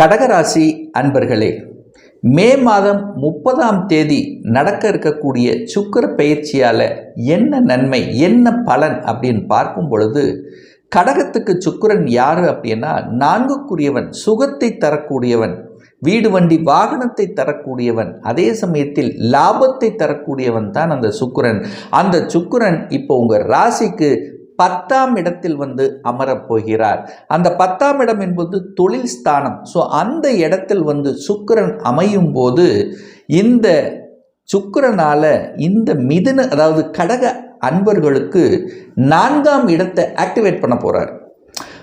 கடகராசி அன்பர்களே மே மாதம் முப்பதாம் தேதி நடக்க இருக்கக்கூடிய சுக்கிர பயிற்சியால் என்ன நன்மை என்ன பலன் அப்படின்னு பார்க்கும் பொழுது கடகத்துக்கு சுக்கிரன் யார் அப்படின்னா நான்குக்குரியவன் சுகத்தை தரக்கூடியவன் வீடு வண்டி வாகனத்தை தரக்கூடியவன் அதே சமயத்தில் லாபத்தை தரக்கூடியவன் தான் அந்த சுக்கரன். அந்த சுக்கரன் இப்போ உங்கள் ராசிக்கு பத்தாம் இடத்தில் வந்து அமரப் போகிறார். அந்த பத்தாம் இடம் என்பது தொழில் ஸ்தானம். ஸோ அந்த இடத்தில் வந்து சுக்கிரன் அமையும் போது இந்த சுக்கரனால் இந்த மிதுன அதாவது கடக அன்பர்களுக்கு நான்காம் இடத்தை ஆக்டிவேட் பண்ண போகிறார்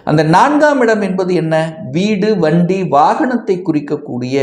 அந்த நான்காம் இடம் என்பது என்ன? வீடு வண்டி வாகனத்தை குறிக்கக்கூடிய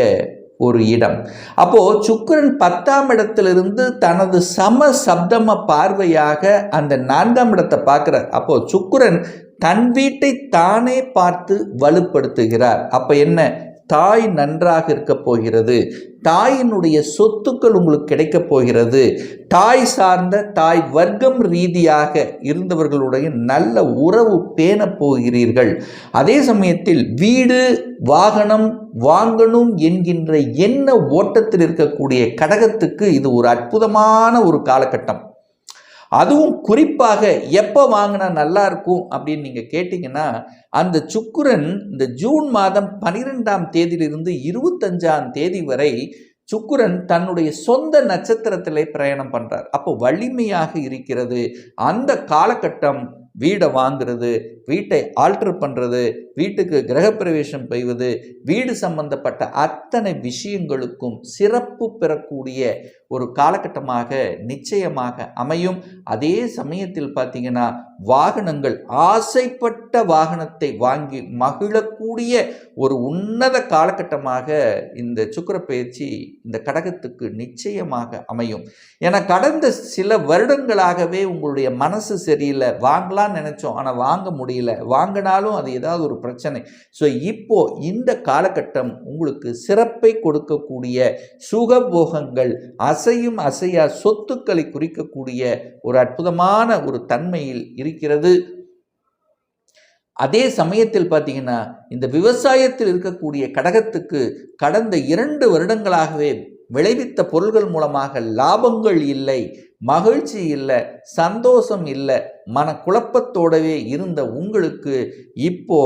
ஒரு இடம். அப்போது சுக்கரன் பத்தாம் இடத்திலிருந்து தனது சம சப்தம பார்வையாக அந்த நான்காம் இடத்தை பார்க்குறார். அப்போது சுக்கரன் தன் வீட்டை தானே பார்த்து வலுப்படுத்துகிறார். அப்போ என்ன? தாய் நன்றாக இருக்க போகிறது. தாயினுடைய சொத்துக்கள் உங்களுக்கு கிடைக்கப் போகிறது. தாய் சார்ந்த தாய் வர்க்கம் ரீதியாக இருந்தவர்களுடைய நல்ல உறவு பேணப் போகிறீர்கள். அதே சமயத்தில் வீடு வாகனம் வாங்கணும் என்கின்ற எண்ண ஓட்டத்தில் இருக்கக்கூடிய கடகத்துக்கு இது ஒரு அற்புதமான ஒரு காலகட்டம். அதுவும் குறிப்பாக எப்போ வாங்கினா நல்லா இருக்கும் அப்படின்னு நீங்கள் கேட்டிங்கன்னா அந்த சுக்குரன் இந்த ஜூன் மாதம் பனிரெண்டாம் தேதியிலிருந்து இருபத்தஞ்சாம் தேதி வரை சுக்குரன் தன்னுடைய சொந்த நட்சத்திரத்திலே பிரயாணம் பண்ணுறார் அப்போ வலிமையாக இருக்கிறது. அந்த காலகட்டம் வீடை வாங்குறது வீட்டை ஆல்டர் பண்ணுறது வீட்டுக்கு கிரகப்பிரவேசம் பெய்வது வீடு சம்பந்தப்பட்ட அத்தனை விஷயங்களுக்கும் சிறப்பு பெறக்கூடிய ஒரு காலகட்டமாக நிச்சயமாக அமையும். அதே சமயத்தில் பார்த்தீங்கன்னா வாகனங்கள் ஆசைப்பட்ட வாகனத்தை வாங்கி மகிழக்கூடிய ஒரு உன்னத காலகட்டமாக இந்த சுக்கர பயிற்சி இந்த கடகத்துக்கு நிச்சயமாக அமையும். என கடந்த சில வருடங்களாகவே உங்களுடைய மனசு சரியில்லை. வாங்கலாம்னு நினைச்சோம். ஆனால் வாங்க முடியல. வாங்கினாலும் அது ஏதாவது ஒரு பிரச்சனை. ஸோ இப்போ இந்த காலகட்டம் உங்களுக்கு சிறப்பை கொடுக்கக்கூடிய சுகபோகங்கள் அசையும் அசையா சொத்துக்களை குறிக்கக்கூடிய ஒரு அற்புதமான ஒரு தன்மையில் இருக்கிறது. அதே சமயத்தில் பார்த்தீங்கன்னா இந்த விவசாயத்தில் இருக்கக்கூடிய கடகத்துக்கு கடந்த இரண்டு வருடங்களாகவே விளைவித்த பொருள்கள் மூலமாக லாபங்கள் இல்லை மகிழ்ச்சி இல்லை சந்தோஷம் இல்லை மனக்குழப்பத்தோடவே இருந்த உங்களுக்கு இப்போ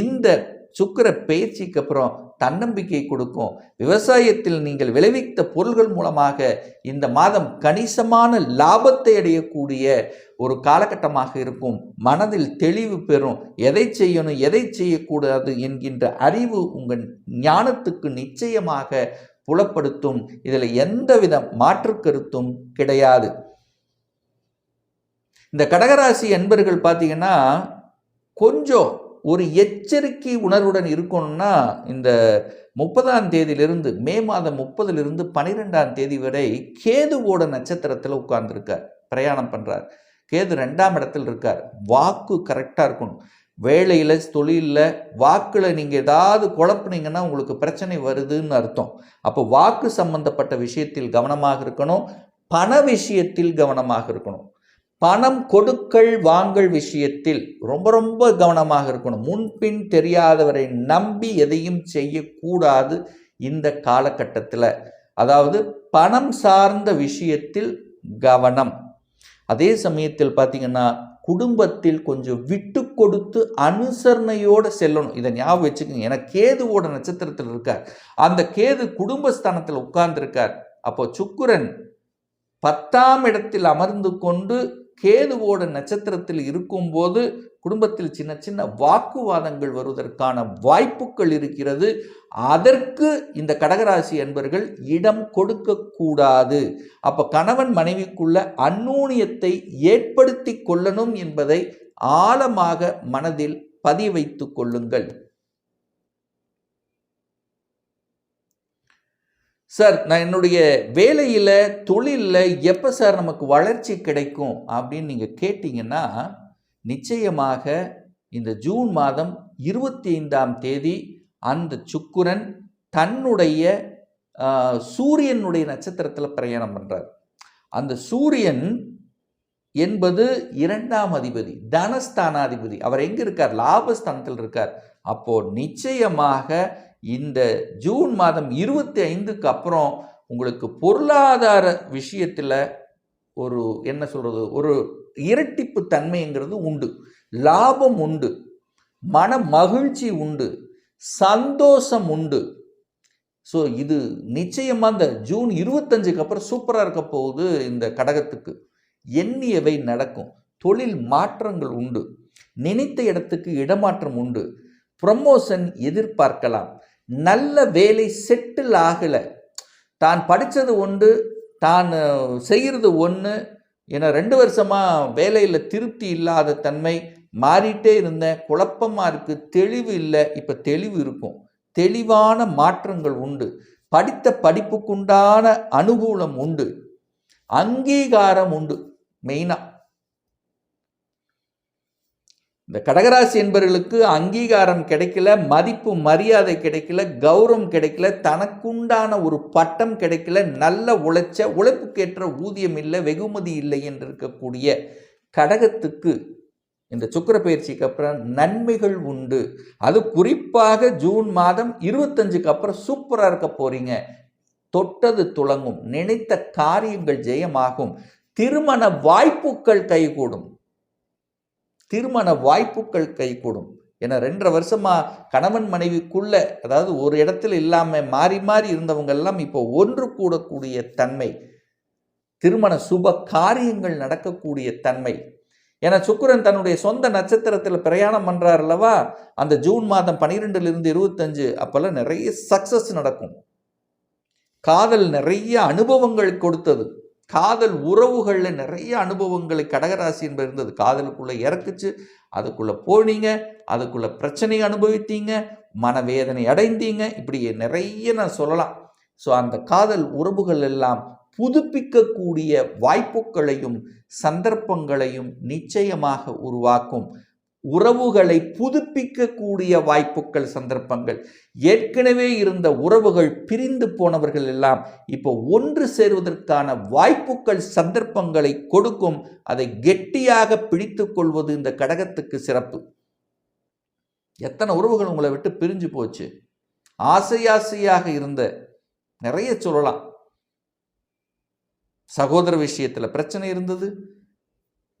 இந்த சுக்கிர பயிற்சிக்கு அப்புறம் தன்னம்பிக்கை கொடுக்கும். விவசாயத்தில் நீங்கள் விளைவித்த பொருள்கள் மூலமாக இந்த மாதம் கணிசமான லாபத்தை அடையக்கூடிய ஒரு காலகட்டமாக இருக்கும். மனதில் தெளிவு பெறும். எதை செய்யணும் எதை செய்யக்கூடாது என்கின்ற அறிவு உங்கள் ஞானத்துக்கு நிச்சயமாக புலப்படுத்தும். இதில் எந்தவித மாற்று கருத்தும் கிடையாது. இந்த கடகராசி என்பர்கள் பார்த்தீங்கன்னா கொஞ்சம் ஒரு எச்சரிக்கை உணர்வுடன் இருக்கணும்னா இந்த முப்பதாம் தேதியிலிருந்து மே மாதம் முப்பதுலேருந்து பனிரெண்டாம் தேதி வரை கேதுவோட நட்சத்திரத்தில் உட்கார்ந்துருக்கார். பிரயாணம் பண்ணுறார் கேது ரெண்டாம் இடத்தில் இருக்கார். வாக்கு கரெக்டாக இருக்கணும். வேலையில் தொழிலில் வாக்கில் நீங்கள் ஏதாவது குழப்பினீங்கன்னா உங்களுக்கு பிரச்சனை வருதுன்னு அர்த்தம். அப்போ வாக்கு சம்பந்தப்பட்ட விஷயத்தில் கவனமாக இருக்கணும். பண விஷயத்தில் கவனமாக இருக்கணும். பணம் கொடுக்கல் வாங்கல் விஷயத்தில் ரொம்ப ரொம்ப கவனமாக இருக்கணும். முன்பின் தெரியாதவரை நம்பி எதையும் செய்யக்கூடாது இந்த காலகட்டத்தில். அதாவது பணம் சார்ந்த விஷயத்தில் கவனம். அதே சமயத்தில் பார்த்தீங்கன்னா குடும்பத்தில் கொஞ்சம் விட்டு கொடுத்து அனுசரணையோடு செல்லணும். இதை ஞாபகம் வச்சுக்கோங்க. ஏன்னா கேதுவோட நட்சத்திரத்தில் இருக்கார். அந்த கேது குடும்பஸ்தானத்தில் உட்கார்ந்துருக்கார். அப்போ சுக்குரன் பத்தாம் இடத்தில் அமர்ந்து கொண்டு கேதுவோட நட்சத்திரத்தில் இருக்கும்போது குடும்பத்தில் சின்ன சின்ன வாக்குவாதங்கள் வருவதற்கான வாய்ப்புகள் இருக்கிறது. அதற்கு இந்த கடகராசி என்பர்கள் இடம் கொடுக்கக்கூடாது அப்போ கணவன் மனைவிக்குள்ள அந்நூனியத்தை ஏற்படுத்தி கொள்ளணும் என்பதை ஆழமாக மனதில் பதிய கொள்ளுங்கள். சார் நான் என்னுடைய வேலையில் தொழிலில் எப்போ சார் நமக்கு வளர்ச்சி கிடைக்கும் அப்படின்னு நீங்கள் கேட்டிங்கன்னா நிச்சயமாக இந்த ஜூன் மாதம் இருபத்தி ஐந்தாம் தேதி அந்த சுக்குரன் தன்னுடைய சூரியனுடைய நட்சத்திரத்தில் பிரயாணம் பண்ணுறார் அந்த சூரியன் என்பது இரண்டாம் அதிபதி தனஸ்தானாதிபதி. அவர் எங்கே இருக்கார்? லாபஸ்தானத்தில் இருக்கார். அப்போது நிச்சயமாக இந்த ஜூன் மாதம் இருபத்தி ஐந்துக்கு அப்புறம் உங்களுக்கு பொருளாதார விஷயத்தில் ஒரு என்ன சொல்கிறது ஒரு இரட்டிப்பு தன்மைங்கிறது உண்டு. லாபம் உண்டு. மன மகிழ்ச்சி உண்டு. சந்தோஷம் உண்டு. ஸோ இது நிச்சயமாக இந்த ஜூன் இருபத்தஞ்சுக்கு அப்புறம் சூப்பராக இருக்க போகுது இந்த கடகத்துக்கு. எண்ணியவை நடக்கும். தொழில் மாற்றங்கள் உண்டு. நினைத்த இடத்துக்கு இடமாற்றம் உண்டு. ப்ரமோஷன் எதிர்பார்க்கலாம். நல்ல வேலை செட்டில் ஆகலை. தான் படித்தது ஒன்று தான் செய்கிறது ஒன்று ஏன்னா ரெண்டு வருஷமாக வேலையில் திருப்தி இல்லாத தன்மை மாறிட்டே இருந்தேன். குழப்பமாக இருக்குது தெளிவு இல்லை. இப்போ தெளிவு இருக்கும். தெளிவான மாற்றங்கள் உண்டு. படித்த படிப்புக்குண்டான அனுகூலம் உண்டு. அங்கீகாரம் உண்டு. மெயினாக இந்த கடகராசி என்பவர்களுக்கு அங்கீகாரம் கிடைக்கல மதிப்பு மரியாதை கிடைக்கல கௌரவம் கிடைக்கல தனக்குண்டான ஒரு பட்டம் கிடைக்கல நல்ல உழைச்ச உழைப்புக்கேற்ற ஊதியம் இல்லை வெகுமதி இல்லை என்று இருக்கக்கூடிய கடகத்துக்கு இந்த சுக்கர பயிற்சிக்கு அப்புறம் நன்மைகள் உண்டு. அது குறிப்பாக ஜூன் மாதம் இருபத்தஞ்சுக்கு அப்புறம் சூப்பராக இருக்க போறீங்க. தொட்டது துளங்கும். நினைத்த காரியங்கள் ஜெயமாகும். திருமண வாய்ப்புகள் கைகூடும். திருமண வாய்ப்புகள் கைகூடும். ஏன்னா ரெண்டரை வருஷமா கணவன் மனைவிக்குள்ள அதாவது ஒரு இடத்துல இல்லாமல் மாறி மாறி இருந்தவங்க எல்லாம் இப்போ ஒன்று கூடக்கூடிய தன்மை. திருமண சுப காரியங்கள் நடக்கக்கூடிய தன்மை. ஏன்னா சுக்கரன் தன்னுடைய சொந்த நட்சத்திரத்தில் பிரயாணம் பண்ணுறார் அல்லவா? அந்த ஜூன் மாதம் பன்னிரெண்டுலேருந்து இருபத்தஞ்சு அப்போல்லாம் நிறைய சக்ஸஸ் நடக்கும். காதல் நிறைய அனுபவங்கள் கொடுத்தது. காதல் உறவுகளில் நிறைய அனுபவங்களை கடகராசி என்பது இருந்தது. காதலுக்குள்ளே இறக்குச்சு அதுக்குள்ளே போனீங்க அதுக்குள்ளே பிரச்சனை அனுபவித்தீங்க மனவேதனை அடைந்தீங்க இப்படி நிறைய நான் சொல்லலாம். ஸோ அந்த காதல் உறவுகள் எல்லாம் புதுப்பிக்கக்கூடிய வாய்ப்புகளையும் சந்தர்ப்பங்களையும் நிச்சயமாக உருவாக்கும். உறவுகளை புதுப்பிக்கக்கூடிய வாய்ப்புகள் சந்தர்ப்பங்கள். ஏற்கனவே இருந்த உறவுகள் பிரிந்து போனவர்கள் எல்லாம் இப்போ ஒன்று சேருவதற்கான வாய்ப்புகள் சந்தர்ப்பங்களை கொடுக்கும் அதை கெட்டியாக பிடித்து கொள்வது இந்த கடகத்துக்கு சிறப்பு. எத்தனை உறவுகள் உங்களை விட்டு பிரிஞ்சு போச்சு? ஆசை ஆசையாக இருந்த நிறைய சொல்லலாம். சகோதர விஷயத்தில் பிரச்சனை இருந்தது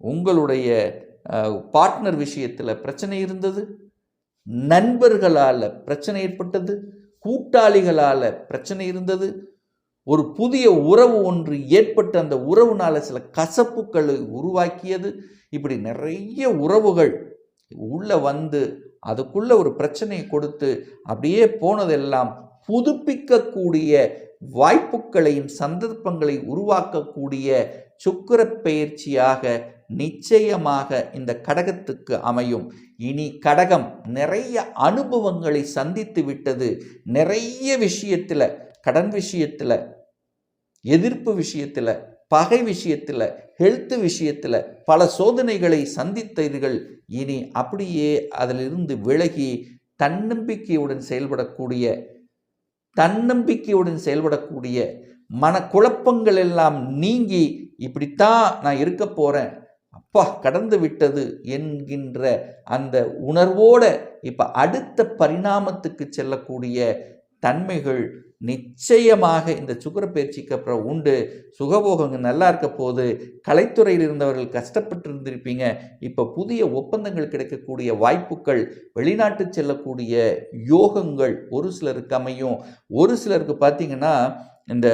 உங்களுடைய பார்ட்னர் விஷயத்தில் பிரச்சனை இருந்தது. நண்பர்களால் பிரச்சனை ஏற்பட்டது. கூட்டாளிகளால் பிரச்சனை இருந்தது. ஒரு புதிய உறவு ஒன்று ஏற்பட்டு அந்த உறவுனால் சில கசப்புக்களை உருவாக்கியது. இப்படி நிறைய உறவுகள் உள்ளே வந்து அதுக்குள்ளே ஒரு பிரச்சனையை கொடுத்து அப்படியே போனதெல்லாம் புதுப்பிக்கக்கூடிய வாய்ப்புகளையும் சந்தர்ப்பங்களை உருவாக்கக்கூடிய சுக்கர பயிற்சியாக நிச்சயமாக இந்த கடகத்துக்கு அமையும். இனி கடகம் நிறைய அனுபவங்களை சந்தித்து விட்டது. நிறைய விஷயத்தில் கடன் விஷயத்தில் எதிர்ப்பு விஷயத்தில் பகை விஷயத்தில் ஹெல்த் விஷயத்தில் பல சோதனைகளை சந்தித்தீர்கள். இனி அப்படியே அதிலிருந்து விலகி தன்னம்பிக்கையுடன் செயல்படக்கூடிய தன்னம்பிக்கையுடன் செயல்படக்கூடிய மனக்குழப்பங்கள் எல்லாம் நீங்கி இப்படித்தான் நான் இருக்க போகிறேன் அப்பா கடந்து விட்டது என்கின்ற அந்த உணர்வோடு இப்போ அடுத்த பரிணாமத்துக்கு செல்லக்கூடிய தன்மைகள் நிச்சயமாக இந்த சுகரப்பயிற்சிக்கு அப்புறம் உண்டு. சுகபோகங்கள் நல்லா இருக்க போது கலைத்துறையில் இருந்தவர்கள் கஷ்டப்பட்டு இருந்திருப்பீங்க இப்போ புதிய ஒப்பந்தங்கள் கிடைக்கக்கூடிய வாய்ப்புகள் வெளிநாட்டு செல்லக்கூடிய யோகங்கள் ஒரு சிலருக்கு அமையும். ஒரு சிலருக்கு பார்த்தீங்கன்னா இந்த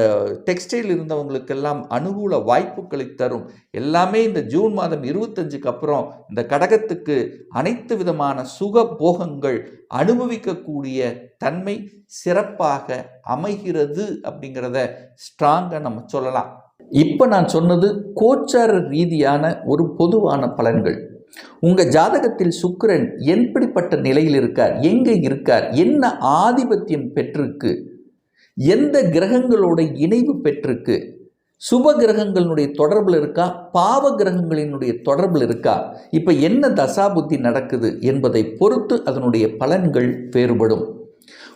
டெக்ஸ்டைல் இருந்தவங்களுக்கெல்லாம் அனுகூல வாய்ப்புகளை தரும். எல்லாமே இந்த ஜூன் மாதம் இருபத்தஞ்சுக்கு அப்புறம் இந்த கடகத்துக்கு அனைத்து விதமான சுக போகங்கள் அனுபவிக்கக்கூடிய தன்மை சிறப்பாக அமைகிறது அப்படிங்கிறத ஸ்ட்ராங்காக நம்ம சொல்லலாம். இப்போ நான் சொன்னது கோச்சார ரீதியான ஒரு பொதுவான பலன்கள். உங்கள் ஜாதகத்தில் சுக்கிரன் எப்படிப்பட்ட நிலையில் இருக்கார்? எங்கே இருக்கார்? என்ன ஆதிபத்தியம் பெற்றிருக்கு? எந்த கிரகங்களோட இணைவு பெற்றிருக்கு? சுப கிரகங்களினுடைய தொடர்பில் இருக்கா? பாவ கிரகங்களினுடைய தொடர்பில் இருக்கா? இப்போ என்ன தசாபுத்தி நடக்குது என்பதை பொறுத்து அதனுடைய பலன்கள் வேறுபடும்.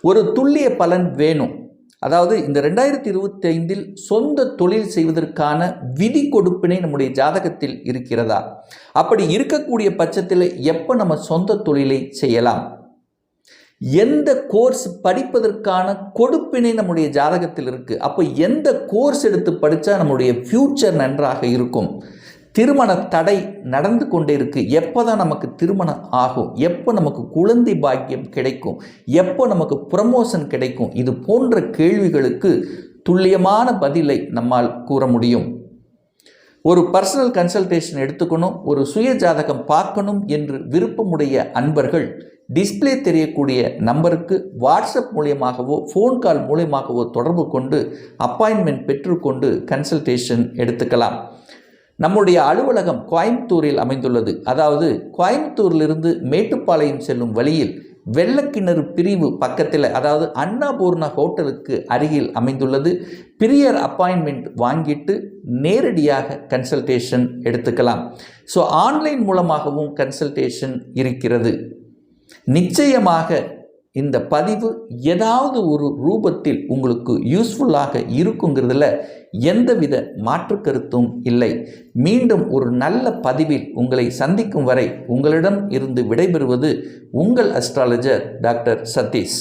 ஒரு துல்லிய பலன் வேணும். அதாவது இந்த ரெண்டாயிரத்தி இருபத்தி ஐந்தில் சொந்த தொழில் செய்வதற்கான விதி கொடுப்பினை நம்முடைய ஜாதகத்தில் இருக்கிறதா? அப்படி இருக்கக்கூடிய பட்சத்தில் எப்போ நம்ம சொந்த தொழிலை செய்யலாம்? எந்த கோர்ஸ் படிப்பதற்கான கொடுப்பினை நம்முடைய ஜாதகத்தில் இருக்குது அப்போ எந்த கோர்ஸ் எடுத்து படித்தா நம்முடைய ஃப்யூச்சர் நன்றாக இருக்கும்? திருமண தடை நடந்து கொண்டே இருக்கு. எப்போ தான் நமக்கு திருமணம் ஆகும்? எப்போ நமக்கு குழந்தை பாக்கியம் கிடைக்கும்? எப்போ நமக்கு ப்ரமோஷன் கிடைக்கும்? இது போன்ற கேள்விகளுக்கு துல்லியமான பதிலை நம்மால் கூற முடியும். ஒரு பர்சனல் கன்சல்டேஷன் எடுத்துக்கணும். ஒரு சுய ஜாதகம் பார்க்கணும் என்று விருப்பமுடைய அன்பர்கள் டிஸ்ப்ளே தெரியக்கூடிய நம்பருக்கு வாட்ஸ்அப் மூலியமாகவோ ஃபோன் கால் மூலியமாகவோ தொடர்பு கொண்டு அப்பாயின்மெண்ட் பெற்றுக்கொண்டு கன்சல்டேஷன் எடுத்துக்கலாம். நம்முடைய அலுவலகம் கோயம்புத்தூரில் அமைந்துள்ளது. அதாவது கோயம்புத்தூரிலிருந்து மேட்டுப்பாளையம் செல்லும் வழியில் வெள்ளக்கிணறு பிரிவு பக்கத்தில் அதாவது அன்னபூர்ணா ஹோட்டலுக்கு அருகில் அமைந்துள்ளது. பிரியர் அப்பாயின்மெண்ட் வாங்கிட்டு நேரடியாக கன்சல்டேஷன் எடுத்துக்கலாம். ஸோ ஆன்லைன் மூலமாகவும் கன்சல்டேஷன் இருக்கிறது. நிச்சயமாக இந்த பதிவு ஏதாவது ஒரு ரூபத்தில் உங்களுக்கு யூஸ்ஃபுல்லாக இருக்குங்கிறதுல எந்தவித மாற்று கருத்தும் இல்லை. மீண்டும் ஒரு நல்ல பதிவில் உங்களை சந்திக்கும் வரை உங்களிடம் இருந்து விடைபெறுவது உங்கள் அஸ்ட்ராலஜர் டாக்டர் சதீஷ்.